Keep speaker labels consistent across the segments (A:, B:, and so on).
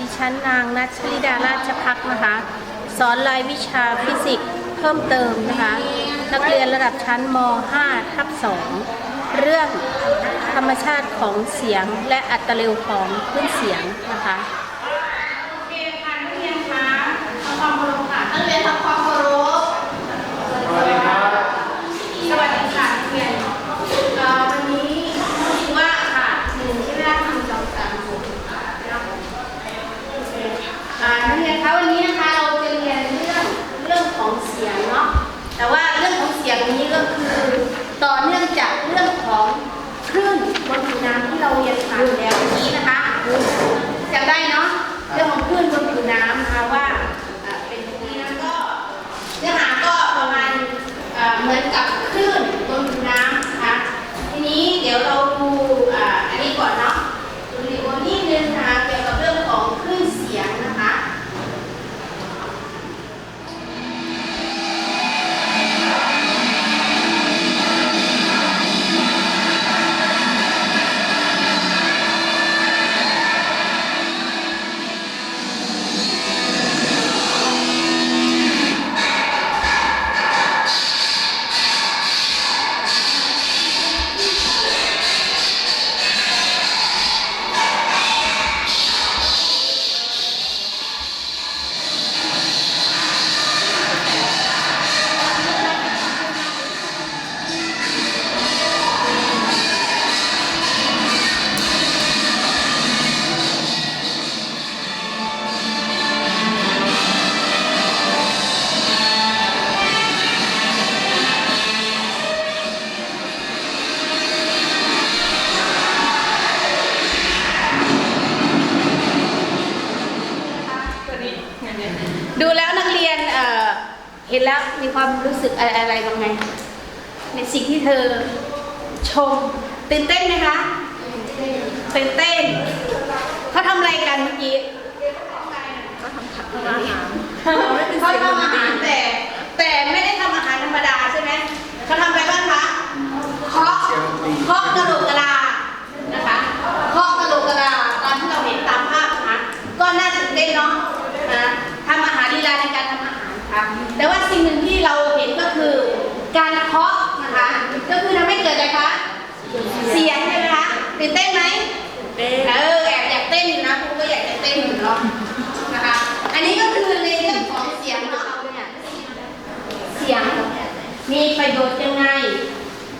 A: ดิฉันนางนัชลิดาราชพักนะคะ สอนรายวิชาฟิสิกส์เพิ่มเติมนะคะ นักเรียนระดับชั้นม 5 ทับ2เรื่องธรรมชาติของเสียงและอัตราเร็วของคลื่นเสียงนะคะโอเคค่ะนักเรียนคะทำความรู้ค่ะนักเรียนทำความเคารพ
B: สวัสดีครับ
A: สวัสดีค่ะนักเรียนเอ่อวันนี้รู้สึกว่าค่ะหนึ่งใช่ไหมคะทำสองสามหกอ่าอ่านักเรียนคะวันนี้นะคะเราจะเรียนเรื่องเรื่องของเสียงเนาะแต่ว่าเรื่องของเสียงนี้ ก็คือต่อเนื่องจากเรื่องของคลื่นบนผิวน้ำที่เราเรียนผ่านแล้วนี้นะคะจำได้เนาะเรื่องของคลื่นบนผิวน้ำนะคะว่าเป็นยังนี้นะก็เนื้อหาก็ประมาณเหมือนกับคลื่นบนผิวน้ำนะคะทีนี้เดี๋ยวเราดู ดูแล้วนักเรียนเอ่อเห็นแล้วมีความรู้สึกอะไรอะไรบ้างไง ในสิ่งที่เธอชมตื่นเต้นไหมคะตื่นเต้นเขาทำอะไรกันเมื่อกี้เขาทำอาหารเขาทำอาหารแต่แต่ไม่ได้ทำอาหารธรรมดาใช่ไหมเขาทำอะไรบ้างคะเคาะเคาะกระโหลกกระลานะคะเคาะกระโหลกกระลาตามที่เราเห็นตามภาพนะคะก็น่าตื่นเต้นเนาะ นะทำอาหารลีลาในการทำอาหารค่ะแต่ว่าสิ่งหนึ่งที่เราเห็นก็คือการเคาะนะคะก็คือทำให้เกิดอะไรคะเสียงใช่ไหมคะตื่นเต้นไหมเออแอบอยากเต้นอยู่นะครูก็อยากจะเต้นอยู่เนาะนะคะ อันนี้ก็คือในเรื่องของเสียงเนาะเราเนี่ยเสียงมีประโยชน์ยังไง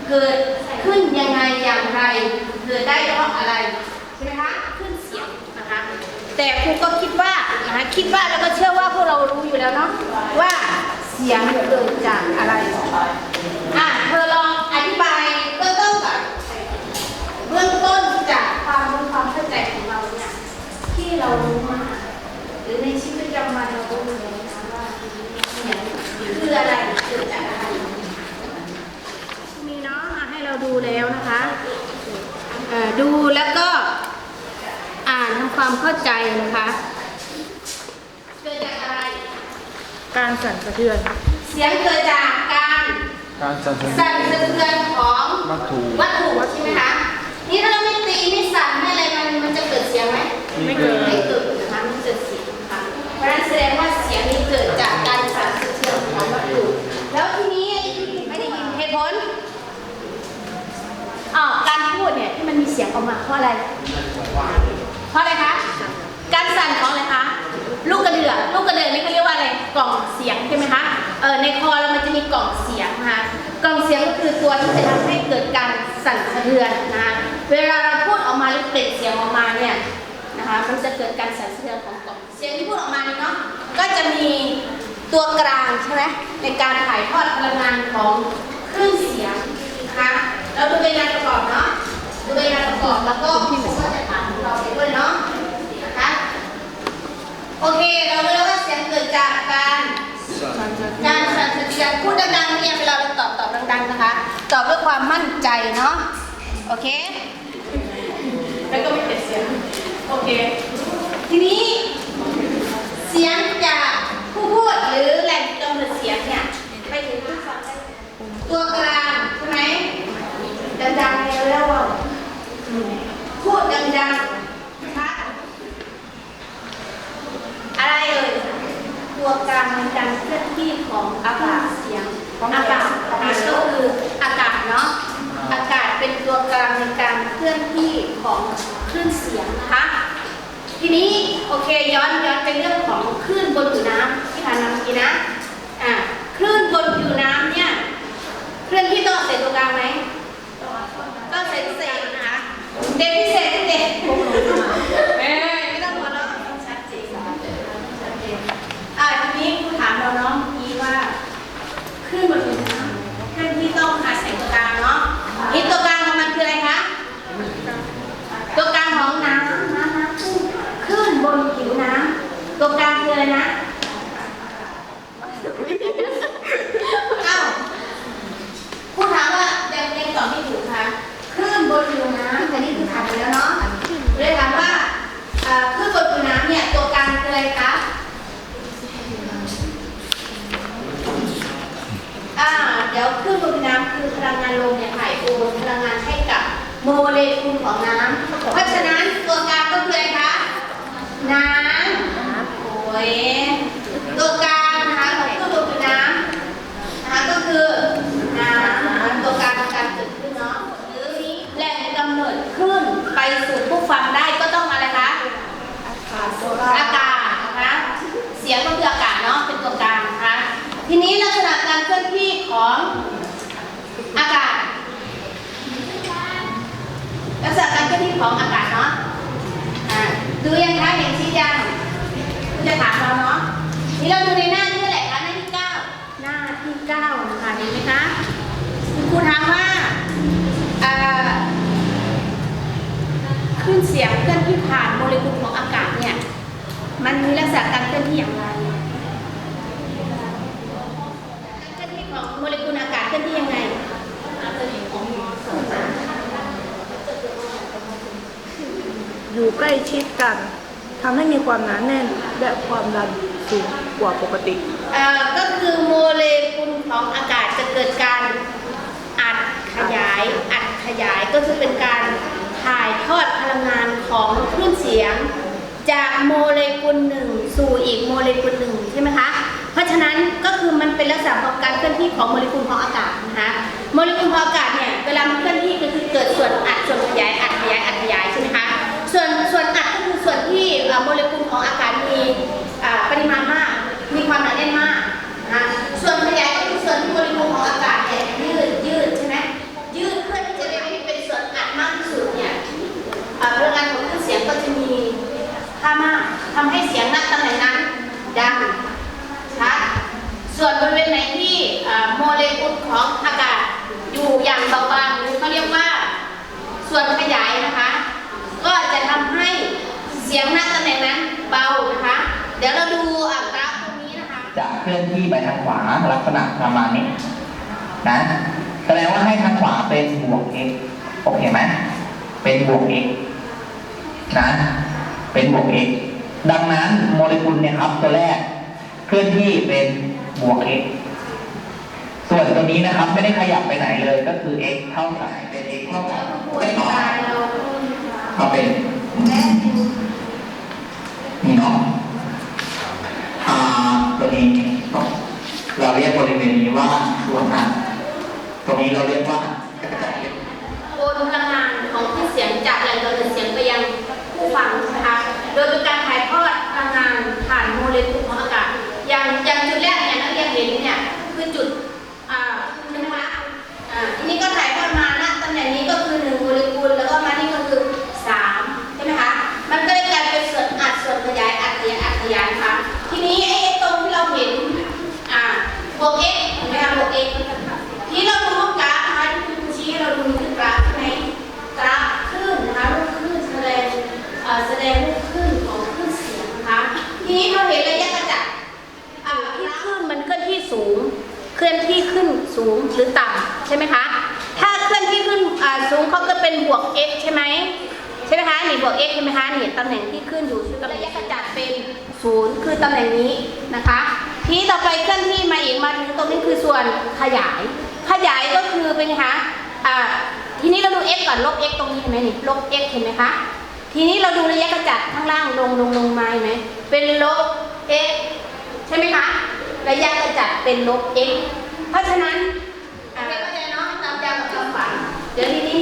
A: เกิดขึ้นยังไงอย่างไร เกิดได้เพราะอะไรใช่ไหมคะขึ้นเสียงนะคะ แต่ครูก็คิดว่านะคะคิดว่าแล้วก็เชื่อว่าพวกเรารู้อยู่แล้วเนาะว่าเสียงเกิดจากอะไรอะเธอลองอธิบายเบื้องต้นก่อนเบื้องต้นจากความรู้ความเข้าใจของเราเนี่ยที่เรารู้มาหรือในชีวิตประจำวันเราก็รู้แล้วนะว่าเนี่ยคืออะไรเกิดจากอะไรมีเนาะให้เราดูแล้วนะคะดูแล้วก็ อ่านทำความเข้าใจนะคะเกิดจากอะไร
C: การสั่นสะเทือน
A: เสียงเกิดจากการ
B: การสั่นสะเทื
A: สั่
B: อน
A: นสะเทือนของ
B: วัตถุ
A: วัตถุใช่ไหมคะนี่ถ้าเราไม่ตีไม่สั่นไม่อะไรมันมันจะเกิดเสียงไหม
C: ไม่เกิด
A: ไม่เกิดนะคะไม่เกิดเสียงนะคะเพราะฉะนั้นแสดงว่าเสียงนี้เกิดจากการสั่นสะเทือนของวัตถุแล้วทีนี้ไม่ได้ยินเหตุผลอ๋อการพูดเนี่ยที่มันมีเสียงออกมาเพราะอะไร เพราะอะไรคะ การสั่นของอะไรคะ ลูกกระเดือกลูกกระเดือกนี่เขาเรียกว่าอะไร กล่องเสียงใช่ไหมคะ เออในคอเรามันจะมีกล่องเสียงนะคะ กล่องเสียงก็คือตัวที่จะทำให้เกิดการสั่นสะเทือนนะคะ เวลาเราพูดออกมาหรือเปล่งเสียงออกมาเนี่ยนะคะมันจะเกิดการสั่นสะเทือนของกล่อง เสียงที่พูดออกมานี่เนาะ ก็จะมีตัวกลางใช่ไหมในการถ่ายทอดพลังงานของคลื่นเสียงนะคะ เราดูเป็นงานประกอบเนาะ ดูเป็นงานประกอบแล้วก็คุณก็จะ ถามเราไปด้วยเนาะนะคะโอเคเรารู้แล้วว่าเสียงเกิดจากการการสั่นสะเทือนพูดดังๆเนี่ยเวลาเราตอบตอบดังๆนะคะ ตอบด้วยความมั่นใจเนาะโอเค แล้วก็ไม่เกิดเสียงโอเค ทีนี้เสียงจากผู้พูดหรือแหล่งกำเนิดเสียงเนี่ยไปถึงผู้ฟังได้ตัวกลางใช่ไหมดังๆเนี่ยแล้วว่า พูดดังๆชัดตัวกลางในการเคลื่อนที่ของอากาศเสียงอากาศนะคะก็คืออากาศเนาะอากาศเป็นตัวกลางในการเคลื่อนที่ของคลื่นเสียงนะคะทีนี้โอเคย้อนย้อนเป็นเรื่องของคลื่นบนผิวน้ำที่ผ่านมาเมื่อกี้นะอ่าคลื่นบนผิวน้ำเนี่ยเคลื่อนที่ต้องใส่ตัวกลางไหมต้องใส่ พิเศษนะคะเด็กพิเศษเด็กเอ้ยไม่ต้องหัวเราะชัดเจนชัดเจนอ่าทีนี้ครูถามเราเนาะเมื่อกี้ว่าคลื่นบนผิวน้ำเคลื่อนที่ต้องอาศัยตัวกลางเนาะนี่ตัวกลางของมันคืออะไรคะตัวกลางของน้ำน้ำน้ำขึ้นขึ้นบนผิวน้ำตัวกลางคืออะไรนะเอ้าผู้ถามว่ายังยังตอบไม่ถูกค่ะขึ้นบนผิวน้ำอันนี้คือถามไปแล้วเนาะเลยถามว่าเอ่อขึ้นบนผิวน้ำเนี่ยตัวกลางคืออะไรคะอ่าเดี๋ยวขึ้นบนผิวน้ำคือพลังงานลมเนี่ยถ่ายโอนพลังงานให้กับโมเลกุลของน้ำเพราะฉะนั้นตัวกลางก็คืออะไรคะน้ำโอ้ยตัวกลางนะคะของขึ้นบนผิวน้ำนะคะก็คือน้ำนะคะตัวกลางของการเกิดขึ้นเนาะหรือนี้แหล่งกำเนิดขึ้นไปสู่ผู้ฟังได้ก็ต้องอะไรคะ อากาศนะคะเสียงก็คืออากาศเนาะเป็นตัวกลางนะคะทีนี้ลักษณะการเคลื่อนที่ของอากาศ ลักษณะการเคลื่อนที่ของอากาศเนาะอ่าดูยังคะเห็นชี้ยังคุณจะถามเราเนาะนี่เราดูในหน้าที่เท่าไหร่คะหน้าที่เก้าหน้าที่เก้านะคะเห็นไหมคะคุณครูถามว่าอ่า คลื่นเสียงเคลื่อนที่ผ่านโมเลกุลของอากาศเนี่ย มันมีลักษณะการเคลื่อนที่อย่างไรการเคลื่อนที่ของโมเลกุลอากาศเคลื่อนที่ยังไง
C: อยู่ใกล้ชิดกันทำให้มีความหนาแน่นและความดันสูงกว่าปกติ
A: อ่อก็คือโมเลกุลของอากาศจะเกิดการอัดขยายอัดขยายก็คือเป็นการถ่ายทอดพลังงานของคลื่นเสียง จากโมเลกุลหนึ่งสู่อีกโมเลกุลหนึ่งใช่ไหมคะเพราะฉะนั้นก็คือมันเป็นลักษณะของการเคลื่อนที่ของโมเลกุลของอากาศนะคะโมเลกุลของอากาศเนี่ยเวลามันเคลื่อนที่ก็คือเกิดส่วนอัดส่วนขยายอัดขยายอัดขยายใช่ไหมคะ ส่วนส่วนอัดก็คือส่วนที่โมเลกุลของอากาศมีปริมาณมาก มีความหนาแน่นมากนะคะส่วนขยายก็คือส่วนที่โมเลกุลของอากาศเนี่ยยืดยืดใช่ไหมยืดเพื่อที่จะได้ให้เป็นส่วนอัดมากที่สุดเนี่ยอ่าพลังงานของคลื่นเสียงก็จะมีค่ามากทำให้เสียงณตำแหน่งนั้นดังชัดส่วนบริเวณไหนที่โมเลกุลของอากาศอยู่อย่างเบาบางหรือเขาเรียกว่าส่วนขยายนะคะ ก็จะทำให้เสียงณตำแหน่งนั้นเบานะคะ เดี๋ยวเราดูอ่ากราฟตรงนี้นะคะ
D: จะเคลื่อนที่ไปทางขวาลักษณะประมาณนี้นะแสดงว่าให้ทางขวาเป็นบวก x โอเคไหมเป็นบวก x นะเป็นบวก x ดังนั้นโมเลกุลเนี่ยครับตัวแรกเคลื่อนที่เป็นบวก x ส่วนตัวนี้นะครับไม่ได้ขยับไปไหนเลยก็คือ x เท่ากับเป็น x เท่ากับ
A: ปวดตายเป็
D: นนี่เนาะอ่าตัวนี้เราเรียกบริเวณนี้ว่าส่วนอัดตรงนี้เราเรียก
A: ตำแหน่งนี้นะคะทีนี้ต่อไปเคลื่อนที่มาอีกมาถึงตรงนี้คือส่วนขยาย ขยายก็คือเป็นไงคะอ่าทีนี้เราดู x ก่อนลบ x ตรงนี้เห็นไหมนี่ลบ x เห็นไหมคะทีนี้เราดูระยะกระจัดข้างล่างลงลงลงมาเห็นไหมเป็นลบ x ใช่ช่ไหมคะระยะกระจัดเป็นลบ x เพราะฉะนั้นอ่าเข้าใจเนาะตามยาวกับตามฝันเดี๋ยวทีนี้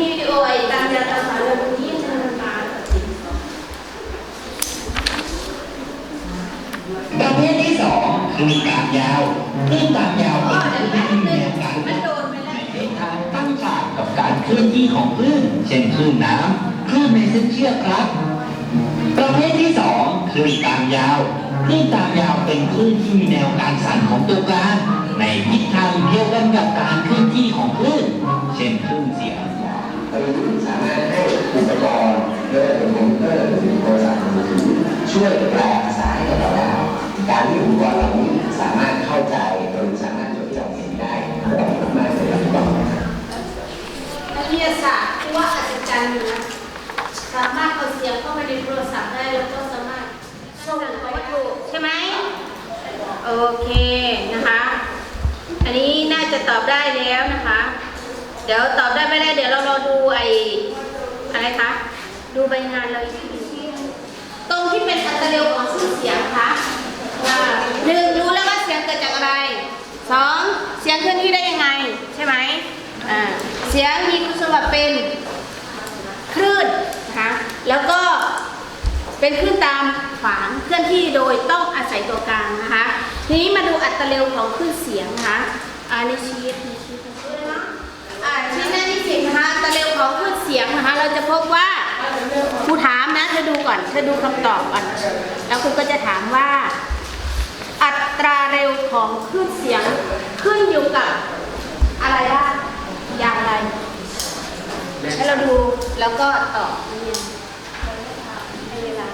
D: สองคือตามยาวคลื่นตามยาว
A: อ๋อ
D: เป็นค
A: เดี๋ยว
D: ลื่น
A: แป๊บ
D: ที่มี
A: นึ
D: แน
A: ง
D: วการ
A: มันโดนไปแล้ว
D: ในทางตั้งฉากกับการเคลื่อนที่ของคลื่นเช่นคลื่นน้ำคลื่นในเส้นเชือกครับ ประเภทที่สองคลื่นตามยาวคลื่นตามยาวเป็นคลื่นที่มีแนวการสั่นของตัวกลางในทิศทางเดียวกันกับการเคลื่อนที่ของคลื่นเช่นคลื่นเสียง
E: หรือสามารถให้อุปกรณ์เรื่องคอมพิวเตอร์หรือโทรศัพท์มือถือช่วยแปลภาษาให้กับเราได้ การที่อุปกรณ์เหล่าสามารถเข้าใจหรือสามารถจดจำสิ่งได้ก็ดีมากเลยครับ
A: นักวิทยาศาสตร์ที่ว่าอัศจรรย์นะสามารถเอาเสียงเข้าไปในโทรศัพท์ได้แล้วก็สามารถส่งวัตถุใช่ไหมโอเคนะคะ อันนี้น่าจะตอบได้แล้วนะคะ เดี๋ยวตอบได้ไม่ได้เดี๋ยวเรารอดูไอ้อะไรคะดูใบงานเราอีกทีตรงที่เป็นอัตราเร็วของชื่อเสียงคะอ่า หนึ่งรู้แล้วว่าเสียงเกิดจากอะไรสองเสียงเคลื่อนที่ได้ยังไง ใช่ไหมอ่าเสียงมีคุณสมบัติเป็นคลื่นนะคะแล้วก็เป็นคลื่นตามขวางเคลื่อนที่โดยต้องอาศัยตัวกลางนะคะทีนี้มาดูอัตราเร็วของคลื่นเสียงนะคะอ่าในชีตในชีตด้วยนะอ่าชิ้นหน้าที่สิบนะคะอัตราเร็วของคลื่นเสียงนะคะ เราจะพบว่าครูถามนะเธอดูก่อนเธอดูคำตอบก่อนแล้วคุณก็จะถามว่า ตราเร็วของคลื่นเสียงขึ้นอยู่กับอะไรบ้างอย่างไร ให้เราดูแล้วก็ตอบนี่ให้เวลา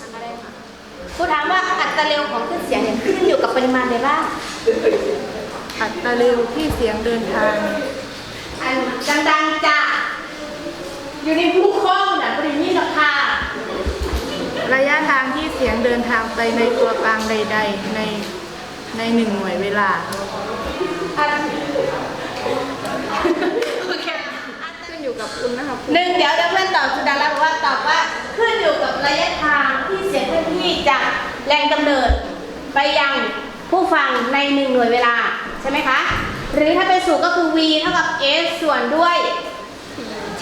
A: ทำอะไรคะครูถามว่าอัตราเร็วของคลื่นเสียงเนี่ยขึ้นอยู่กับปริมาณใดบ้าง
C: อัตราเร็วที่เสียงเดินทาง
A: อันดังๆจะอยู่ในผู้คล้องนะบริมีราคา
C: ระยะทางที่เสียงเดินทางไปในตัวกลางใด ๆ ในในหนึ่งหน่วยเวลา
A: อันโอเค
C: ขึ้นอยู่กับอุณหภูมิ
A: หนึ่งเดี๋ยวเดี๋ยวเพื่อนตอบสุดารัตน์บอกว่าตอบว่าขึ้นอยู่กับระยะทางที่เสียงเคลื่อนที่จากแรงกำเนิด ไปยังผู้ฟังในหนึ่งหน่วยเวลาใช่ไหมคะ หรือถ้าเป็นสูตรก็คือ v เท่ากับ s ส่วนด้วย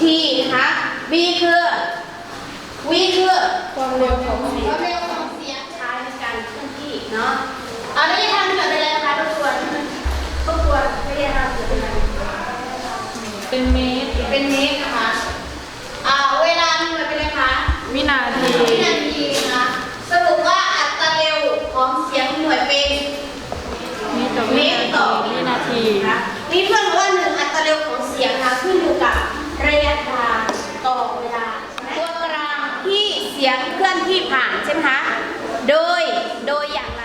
A: t นะคะ v คือ v คือ
C: ความเร็วของเสียง
A: ความเร็วของเสียงใช้ในการเคลื่อนที่เนาะเอาระยะทางเกิดเป็นอะไรคะทุกคนทุกคนระยะทางเกิดเป็นอะไร
C: เป็นเมตร
A: เป็นเมตรนะคะอ่าเวลาหน่วยเป็นอะไรคะ
C: วินาที
A: วินาทีนะคะสรุปว่าอัตราเร็วของเสียงหน่วยเป็น
C: เมตรต่อ
A: เม
C: วิ
A: ตร
C: นา
A: ต่อ
C: ทีวินาที
A: นะคะนี่เพื่อนบอกว่าหนึ่งอัตราเร็วของเสียงนะคะขึ้นอยู่กับระยะทางต่อเวลาตัวกลางที่เสียงเคลื่อนที่ผ่านใช่ไหมคะ โดย โดยอย่างไร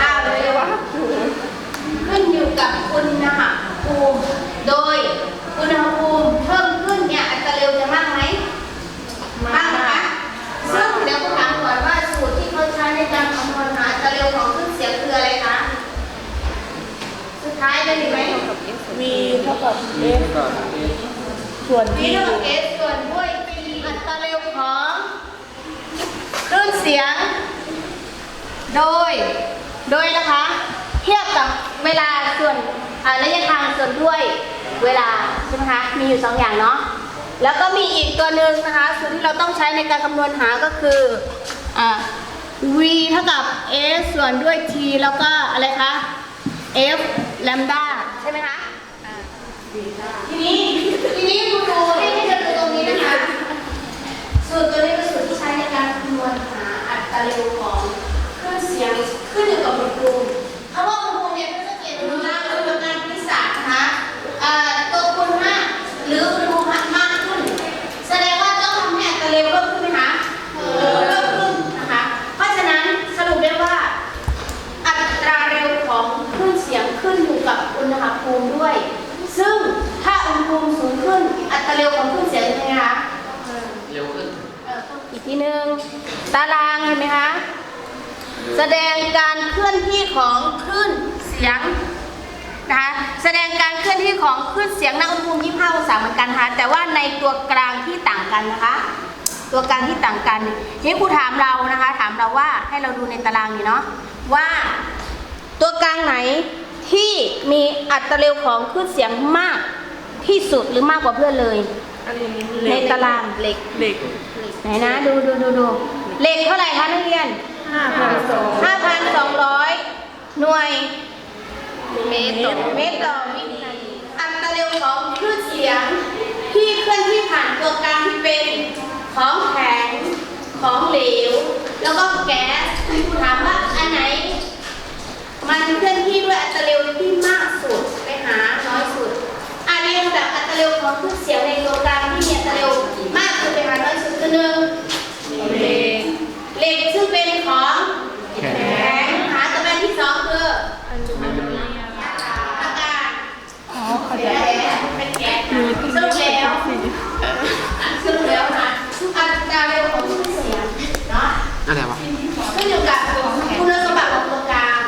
A: อ้าวเลยวะขึ้นอยู่กับอุณหภูมิโดยอุณหภูมิเพิ่มขึ้นเนี่ยอัตราเร็วจะมากไหมมากนะคะซึ่งเดี๋ยวผมถามก่อนว่าสูตรที่เขาใช้ในการคำนวณหาอัตราเร็วของคลื่นเสียงคืออะไรคะสุดท้ายเลยเห็นไหม
C: V เท่ากับ F
B: ก่อน
C: ส่วน
A: วี
C: T
A: เท่ากับ s ส่วนด้วย p อัตราเร็วของคลื่นเสียง โดย โดยนะคะ เทียบกับเวลาส่วนระยะทางส่วนด้วยเวลาใช่ไหมคะ มีอยู่สองอย่างเนาะ แล้วก็มีอีกตัวหนึ่งนะคะ ส่วนที่เราต้องใช้ในการคำนวณหาก็คืออ่า v เท่ากับ s ส่วนด้วย t แล้วก็อะไรคะ f lambda ใช่ไหมคะทีนี้ ทีนี้คุณดูให้ให้เธอดูตรงนี้นะคะสูตรตัวนี้เป็นสูตรที่ใช้ในการคำนวณหาอัตราเร็วของ สียงขึ้นอยู่กับอุณหภูมิคำว่าอุณหภูมิเนี่ยเพื่อสังเกตดูนะอุณหภูมิการพิศาสตร์นะคะเอ่อตัวคูณมากหรืออุณหภูมิมากขึ้น แสดงว่าต้องทำให้อัตราเร็วเพิ่มขึ้นไหมคะเพิ่มขึ้นนะคะ เพราะฉะนั้นสรุปได้ว่า อัตราเร็วของคลื่นเสียงขึ้นอยู่กับอุณหภูมิด้วย ซึ่งถ้าอุณหภูมิสูงขึ้น อัตราเร็วของคลื่นเสียงเป็นไงคะ
B: เร็วขึ้น
A: อีกทีหนึ่งตารางเห็นไหมคะ แสดงการเคลื่อนที่ของคลื่นเสียงนะคะแสดงการเคลื่อนที่ของคลื่นเสียงณอุณหภูมิ 25 องศาเหมือนกันนะคะแต่ว่าในตัวกลางที่ต่างกันนะคะ ตัวกลางที่ต่างกันทีนี้ครูถามเรานะคะ ถามเราว่าให้เราดูในตารางนี่เนาะว่า ตัวกลางไหนที่มีอัตราเร็วของคลื่นเสียงมากที่สุดหรือมากกว่าเพื่อนเลย ในตารางเหล็ก
C: เด็ก
A: ไหนนะ ดูดูดูดูเหล็กเท่าไหร่คะนักเรียน
C: ห้าพันสอง
A: 5,200 หน่วยเมตรต่อเมตรต่อวินาทีอัตราเร็วของคลื่นเสียง ที่เคลื่อนที่ผ่านตัวกลางที่เป็นของแข็งของเหลว แล้วก็แก๊สคุณครูถามว่าอันไหน มันเคลื่อนที่ด้วยอัตราเร็วที่มากสุดไปหาน้อยสุดอันนี้ลำดับอัตราเร็วของคลื่นเสียงในตัวกลางที่มีอัตราเร็วมากสุดไปหาน้อยสุดคือหนึ่ง
C: เด็ก
A: เหล็กซึ่งเป็นของแข็งหาตัวแม่ที่สองคืออากาศ
C: อ๋อเข้าใจ
A: เป็นแก๊ สรุปแล้วสรุปแล้วนะอัตราเร็วของคลื่นเสียงเนาะ
B: อะไรวะ
A: ขึ้นอยู่กับคุณสมบัติของตัวกาง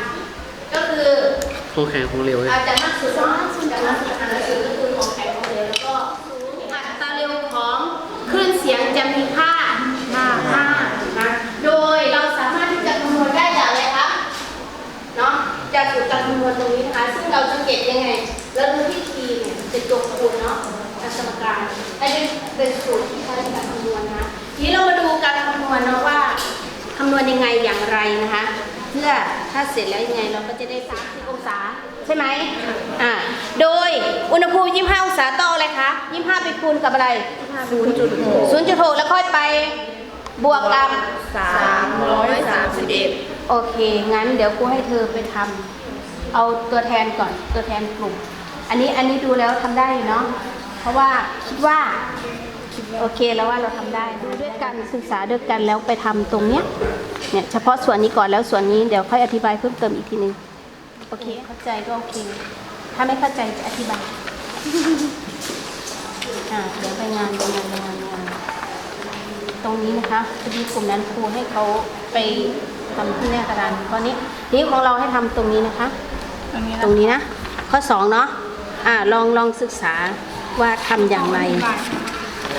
A: ก็คือ
B: โคงแข็งโคงเร็วเลย
A: อาจจะมากสุดมากสุดจากมากสุดอันสุดก็คือของแข็งของเหลวแล้วก็อัตราเร็วของคลื่นเสียงจะมีค่ามากมากนะโดยเราสามารถที่จะคำนวณได้จากอะไรครับเนาะจากสูตรการคำนวณตรงนี้นะคะซึ่งเราจะเก็บยังไงแล้วดูที่ เนี่ยเป็นตัวคูณเนาะอัสมการอันนี้เป็นสูตรที่ใช้ในการคำนวณนะทีนี้เรามาดูการคำนวณเนาะว่าคำนวณยังไงอย่างไรนะคะ เพื่อถ้าเสร็จแล้วยังไงเราก็จะได้30องศาใช่ไหมอ่าโดยอุณหภูมิ 25 องศาต่ออะไรคะ 25 ไปคูณกับอะไร
C: ศูนย์จุดหก
A: 0.6 แล้วค่อยไปบวกกับ
C: สามร้อยสามสิบเอ็ด
A: โอเค งั้นเดี๋ยวครูให้เธอไปทำเอาตัวแทนก่อนตัวแทนกลุ่ม อันนี้อันนี้ดูแล้วทำได้อยู่เนาะเพราะว่าคิดว่าโอเคแล้วว่าเราทำได้ดูด้วยกันศึกษาด้วยกันแล้วไปทำตรงเนี้ยเนี่ยเฉพาะส่วนนี้ก่อนแล้วส่วนนี้เดี๋ยวค่อยอธิบายเพิ่มเติมอีกทีนึงโอเค เข้าใจก็โอเค ถ้าไม่เข้าใจจะอธิบายอ่าเดี๋ยวไปงานไปงานไปงานไปงานตรงนี้นะคะพอดีกลุ่มนั้นครูให้เขาไปทำที่หน้ากระดานตอนนี้ทีนี้ของเราให้ทำตรงนี้นะคะ
C: ตรงนี้
A: ตรงนี้นะ ข้อสองเนาะ อ่าลองลองศึกษาว่าทำอย่างไร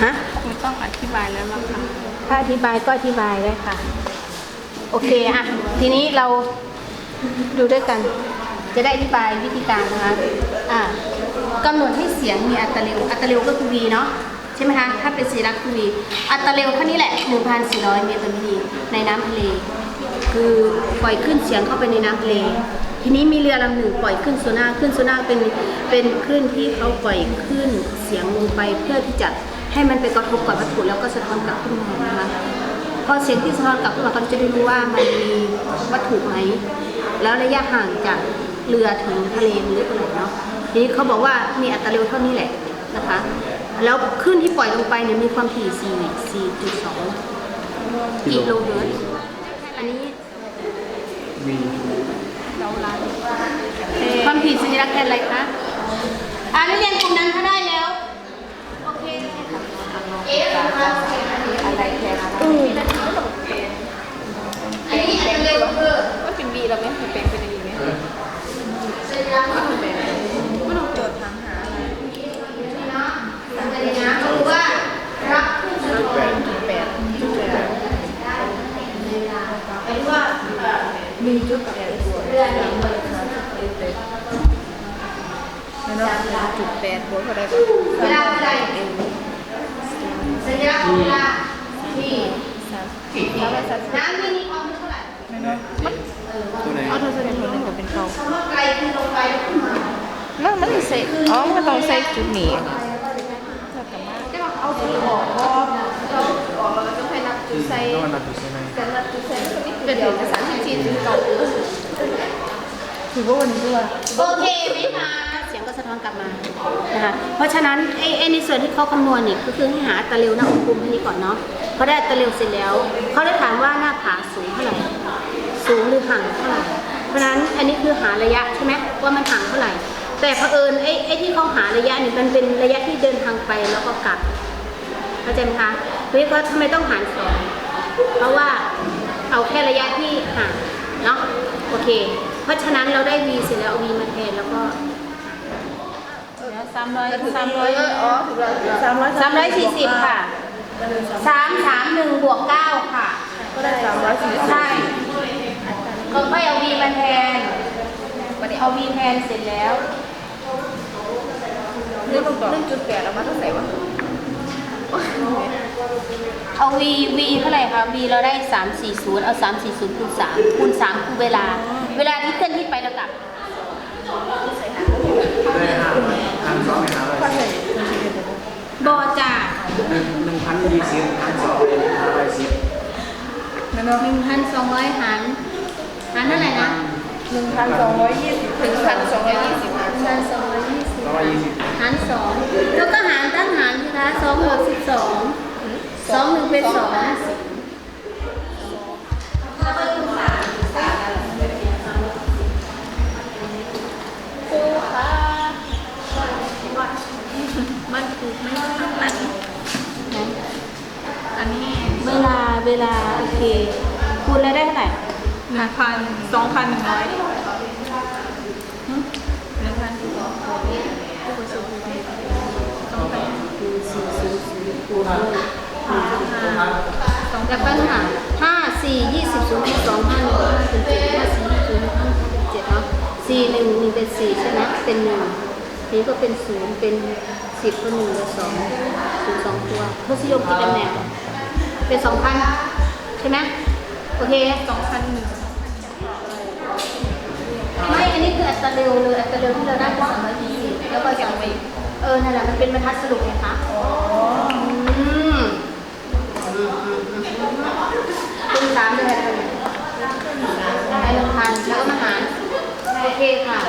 A: ฮะ
C: คุณต้องอธิบายแล้วล่ะค่ะ
A: ถ้าอธิบายก็อธิบายได้ค่ะ โอเคอะทีนี้เราดูด้วยกัน จะได้อธิบายวิธีการนะคะอ่ากำหนดให้เสียงมีอัตราเร็วอัตราเร็วก็คือ v เนาะใช่ไหมคะถ้าเป็นสีรักคือ v อัตราเร็วเท่านี้แหละ 1,400 เมตรต่อวินาทีในน้ำทะเล คือปล่อยขึ้นเสียงเข้าไปในน้ำทะเล ทีนี้มีเรือลำหนึ่งปล่อยขึ้นโซน่าขึ้นโซน่าเป็นเป็นคลื่นที่เขาปล่อยขึ้นเสียงลงไปเพื่อที่จะให้มันไปกระทบกับวัตถุแล้วก็สะท้อนกลับขึ้นมานะคะพอเสียงที่สะท้อนกลับขึ้นมาเขาจะได้รู้ว่ามันมีวัตถุไหมแล้วระยะห่างจากเรือถึงทะเลมันลึกเท่าไหร่เนาะทีนี้เขาบอกว่ามีอัตราเร็วเท่านี้แหละนะคะ แล้วคลื่นที่ปล่อยลงไปเนี่ยมีความถี่ 4 4.2กิโลเฮิรตซ์อันนี้
B: วี
A: ความถี่สัญลักษณ์แทนอะไรคะอ่านักเรียนกลุ่มนั้นถ้าได้แล้ว โอเคเอ๊ะนะอะไรแทนอืมอันนี้อันเร็วก็คือ
C: ว่าเป็นบีเราไม่เคยเป็นเป็นอย่างนี้ไหม
A: สัญลักษณ์
C: ไม่เป็นไม่ต้องโจทย์ถามหาอะไร
A: นะสัญลักษณ์ก็คือว่ารับผู้สะท้อน
C: จุดแปดจุดแปด
A: หมายถึงว่าเอ่อ
C: มีจุดแปด บวก
A: เรือเนี่ย
C: แล้วเนาะจุดแปดบวเท่าไหร่ก็
A: เวลาเท่าไหร่สัญลักษณ์ของเวลาที่
C: สามแล้วสามสิ
A: น้ำที่มีความเท่าไหร่
C: ม่เนาะมันเอาเธอแสดงผลหนึ่งกับเป็นเขา
A: ไกลคือลงไปแล้วขึ้นมา
C: มันมันใส่อ๋อมันก็ต้องใส่จุดนี้
A: จะบอกเอาสีออกก็เราออกเราต้องให้นับจุดใส่
B: ต้องนับอยู่ใช่ไหม
A: แต่นับจุดใส่ก็นี่เป็นเอกสารที่จีนเก่า
C: ถือว่าวันนี้ด้วย
A: โอเคไหมคะเสียงก็สะท้อนกลับมานะคะเพราะฉะนั้นไอ้ไอ้ในส่วนที่เขาคำนวณเนี่ยก็คือให้หาอัตราเร็วหน้าอุณหภูมิที่นี้ก่อนเนาะพอได้อัตราเร็วเสร็จแล้วเขาได้ถามว่าหน้าผาสูงเท่าไหร่สูงหรือห่างเท่าไหร่เพราะฉะนั้นอันนี้คือหาระยะใช่ไหมว่ามันห่างเท่าไหร่ แต่เผอิญไอ้ไอ้ที่เขาหาระยะเนี่ยมันเป็นระยะที่เดินทางไปแล้วก็กลับเข้าใจไหมคะ เรียกว่าทำไมต้องหารสองเพราะว่าเอาแค่ระยะที่ห่างเนาะโอเค เพราะฉะนั้นเราได้ v เสร็จแล้วเอา v มาแทนแล้วก็
C: สามร้อยสามร้อยอ๋อถูกแล้วสามร้อย
A: 340ค่ะ
C: ก็เลย
A: สามสามหนึ่งบวกเก้าค่ะ
C: ก็ได้สามร้อยสี่สิบ
A: ใช่ก็ค่อยเอาวีมาแทนเอาวีแทนเสร็จแล้ว
C: เรื่องเรื่องจุดแปดเรามาเท่าไหร่วะ
A: เอาวีวีเท่าไหร่คะวีเราได้สามสี่ศูนย์เอาสามสี่ศูนย์คูณสามคูณสามคือเวลา เวลาที่เคลื่อนที่ไปแล้วกลับ
B: ได้ห้าพันสองห้าร้อย
C: ก็
B: สิบ
C: ใช่
A: บอจ่า
B: หนึ่งหนึ่งพันยี่สิบพันสองห้าร้อยสิบ
C: นั่นเนาะ
A: หนึ่งพันสองร้อยหารหารเท่าไหร่นะ
C: หนึ่งพันสองร้อยยี่สิบถึงพันสองร้อยยี่สิบ
A: หนึ่งพันสองร้อยยี่สิบ
B: ร้อยยี่สิบ
A: หารสองแล้วก็ หารตั้งหารสิคะสองบวกสิบสองสองหนึ่งเป็นสองครูคะ
C: มันถูกไหมข้างหลังอันนี้
A: เวลาเวลา โอเค คูณแล้วได้เท่าไหร่
C: หนึ่งพันสองพันหนึ่งร้อย สอง
A: กับปัญหาห้าสี่ยี่สิบศูนย์สองห้าหนึ่งห้าเป็นเจ็ดห้าสี่ยี่สิบศูนย์ห้าเป็นเจ็ดเนาะสี่หนึ่งหนึ่งเป็นสี่ใช่ไหมเป็นหนึ่งนี้ก็เป็นศูนย์เป็นสิบก็หนึ่งเป็นสองศูนย์สองตัวทศนิยมกี่ตำแหน่งเป็นสองพันใช่ไหมโอเค
C: สองพันหนึ่ง
A: ไม่ อันนี้คืออัตราเร็วเลยอัตราเร็วที่เราได้คือสามร้อยยี่สิบแล้วก็สองไปเออ นั่นแหละ มันเป็นบรรทัดสรุปไงคะอืมอืมอืมอืมคูณ สามเลยอะไรเนี่ยได้หนึ่งพันแล้วก็มาหารโอเคค่ะ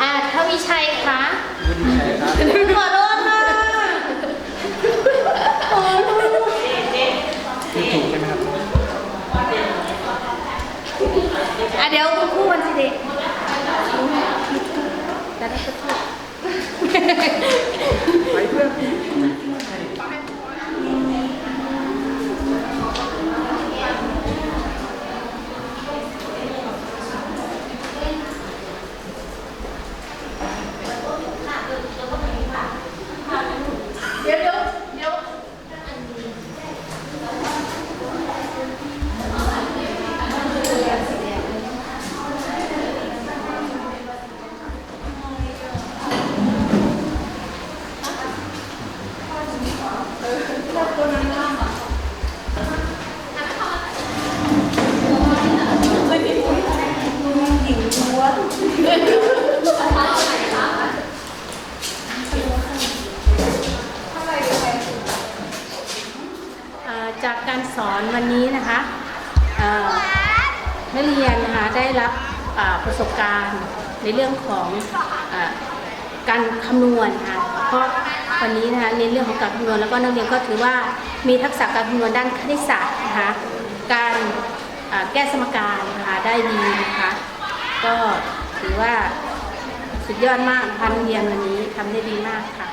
A: อ่าทวีชัยคะ
B: วุฒิชัยครับ
A: ขอโทษค่ะโอ้ย
B: พูดถูกใช่ไหมครับ
A: อะเดี๋ยวคุณ
B: ป
A: ระสบการณ์ในเรื่องของอการคำนวณนะคะเพราะวันนี้นะคะเน้นเรื่องของการคำนวณแล้วก็นักเรียนก็ถือว่ามีทักษะการคำนวณด้านคณิตศาสตร์นะคะการแก้สมการนะคะได้ดีนะคะก็ถือว่าสุดยอดมากนะคะนักเรียนวันนี้ทำได้ดีมากค่ะ